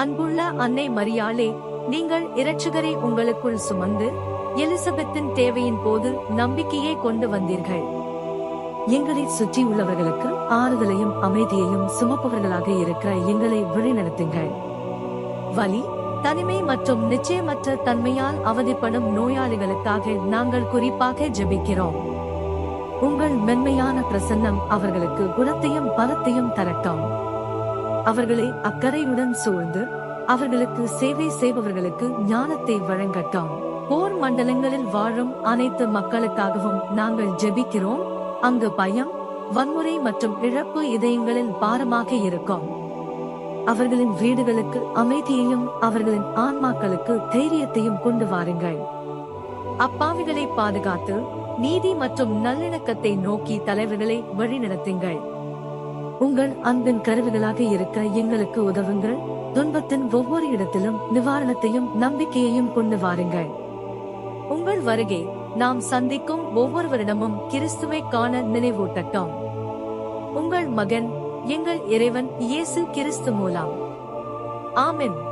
அன்புள்ள அன்னை மரியாளே நீங்கள் இரட்சகரை உங்களுக்குள் சுமந்து எலிசபெத்தின் தேவையின் போது நம்பிக்கையை கொண்டு வந்தீர்கள். எங்களை சுற்றி உள்ளவர்களுக்கு ஆறுதலையும் அமைதியையும் சுமப்பவர்களாக இருக்க எங்களை வழிநடத்துங்கள். வலி தனிமை மற்றும் நிச்சயமற்ற தன்மையால் அவதிப்படும் நோயாளிகளுக்காக நாங்கள் குறிப்பாக ஜெபிக்கிறோம். உங்கள் மென்மையான பிரசன்னம் அவர்களுக்கு குணத்தையும் பலத்தையும் தரட்டும். அவர்களை அக்கறையுடன் சூழ்ந்து அவர்களுக்கு சேவை செய்பவர்களுக்கு ஞானத்தை வழங்கட்டும். போர் மண்டலங்களில் வாழும் அனைத்து மக்களுக்காகவும் நாங்கள் ஜெபிக்கிறோம். அங்கு பயம் வன்முறை மற்றும் இழப்பு இதயங்களில் பாரமாக இருக்கும். அவர்களின் வீடுகளுக்கு அமைதியையும் அவர்களின் ஆன்மாக்களுக்கு தைரியத்தையும் கொண்டு வாருங்கள். அப்பாவிகளை பாதுகாத்து நீதி மற்றும் நல்லிணக்கத்தை நோக்கி தலைவர்களை வழிநடத்துங்கள். உங்கள் அன்பின் கருவிகளாக இருக்க எங்களுக்கு உதவுங்கள். துன்பத்தின் ஒவ்வொரு இடத்திலும் நிவாரணத்தையும் நம்பிக்கையையும் கொண்டு வாருங்கள். உங்கள் வருகை நாம் சந்திக்கும் ஒவ்வொருவரிடமும் கிறிஸ்துவை காண நினைவூட்டட்டும். உங்கள் மகன் எங்கள் இறைவன் இயேசு கிறிஸ்து மூலம். ஆமென்.